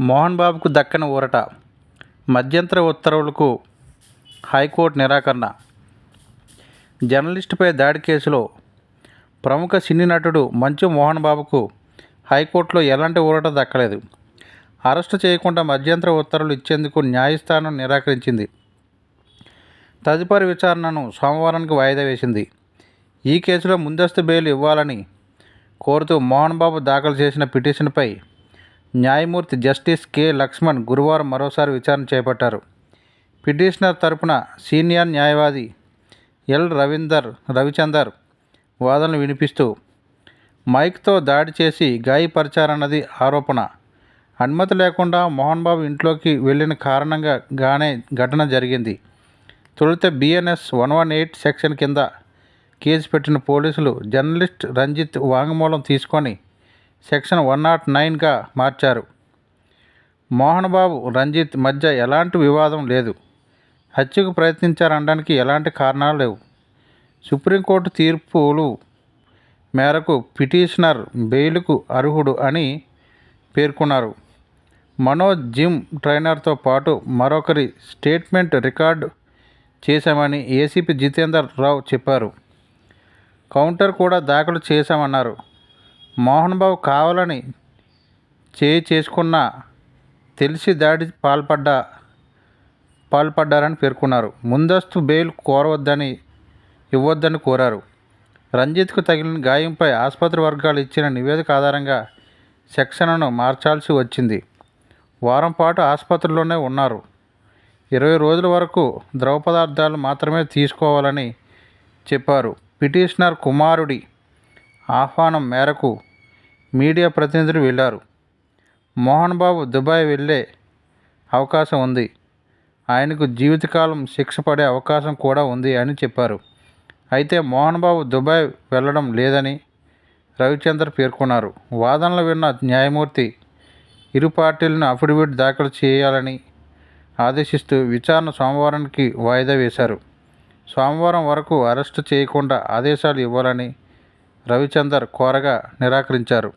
మోహన్ బాబుకు దక్కని ఊరట. మధ్యంతర ఉత్తర్వులకు హైకోర్టు నిరాకరణ. జర్నలిస్టుపై దాడి కేసులో ప్రముఖ సినీ నటుడు మంచు మోహన్ బాబుకు హైకోర్టులో ఎలాంటి ఊరట దక్కలేదు. అరెస్టు చేయకుండా మధ్యంతర ఉత్తర్వులు ఇచ్చేందుకు న్యాయస్థానం నిరాకరించింది. తదుపరి విచారణను సోమవారానికి వాయిదా వేసింది. ఈ కేసులో ముందస్తు బెయిల్ ఇవ్వాలని కోరుతూ మోహన్ బాబు దాఖలు చేసిన పిటిషన్పై న్యాయమూర్తి జస్టిస్ కె. లక్ష్మణ్ గురువారం మరోసారి విచారణ చేపట్టారు. పిటిషనర్ తరపున సీనియర్ న్యాయవాది ఎల్. రవీందర్ రవిచందర్ వాదనలు వినిపిస్తూ మైక్తో దాడి చేసి గాయపరిచారన్నది ఆరోపణ. అనుమతి లేకుండా మోహన్ బాబు ఇంట్లోకి వెళ్ళిన కారణంగా గానే ఘటన జరిగింది. తొలుత BNS one one eight section కింద కేసు పెట్టిన పోలీసులు జర్నలిస్ట్ రంజిత్ వాంగ్మూలం తీసుకొని సెక్షన్ వన్ నాట్ నైన్గా మార్చారు. మోహన్ బాబు రంజిత్ మధ్య ఎలాంటి వివాదం లేదు. హత్యకు ప్రయత్నించారనడానికి ఎలాంటి కారణాలు లేవు. సుప్రీంకోర్టు తీర్పులు మేరకు పిటిషనర్ బెయిల్కు అర్హుడు అని పేర్కొన్నారు. మనోజ్ జిమ్ ట్రైనర్తో పాటు మరొకరి స్టేట్మెంట్ రికార్డు చేశామని ఏసీపీ జితేందర్ రావు చెప్పారు. కౌంటర్ కూడా దాఖలు చేశామన్నారు. మోహన్ బాబు కావాలని చేయి చేసుకున్న తెలిసి దాడి పాల్పడ్డా పాల్పడ్డారని పేర్కొన్నారు. ముందస్తు బెయిల్ కోరవద్దని ఇవ్వద్దని కోరారు. రంజిత్కు తగిలిన గాయంపై ఆసుపత్రి వర్గాలు ఇచ్చిన నివేదిక ఆధారంగా సెక్షన్ను మార్చాల్సి వచ్చింది. వారం పాటు ఆసుపత్రిలోనే ఉన్నారు. ఇరవై రోజుల వరకు ద్రవ పదార్థాలు మాత్రమే తీసుకోవాలని చెప్పారు. పిటిషనర్ కుమారుడి ఆహ్వానం మేరకు మీడియా ప్రతినిధులు వెళ్ళారు. మోహన్ బాబు దుబాయ్ వెళ్ళే అవకాశం ఉంది. ఆయనకు జీవితకాలం శిక్ష పడే అవకాశం కూడా ఉంది అని చెప్పారు. అయితే మోహన్ బాబు దుబాయ్ వెళ్ళడం లేదని రవిచందర్ పేర్కొన్నారు. వాదనలు విన్న న్యాయమూర్తి ఇరు పార్టీలను అఫిడవిట్ దాఖలు చేయాలని ఆదేశిస్తూ విచారణ సోమవారానికి వాయిదా వేశారు. సోమవారం వరకు అరెస్టు చేయకుండా ఆదేశాలు ఇవ్వాలని రవిచందర్ కోరగా నిరాకరించారు.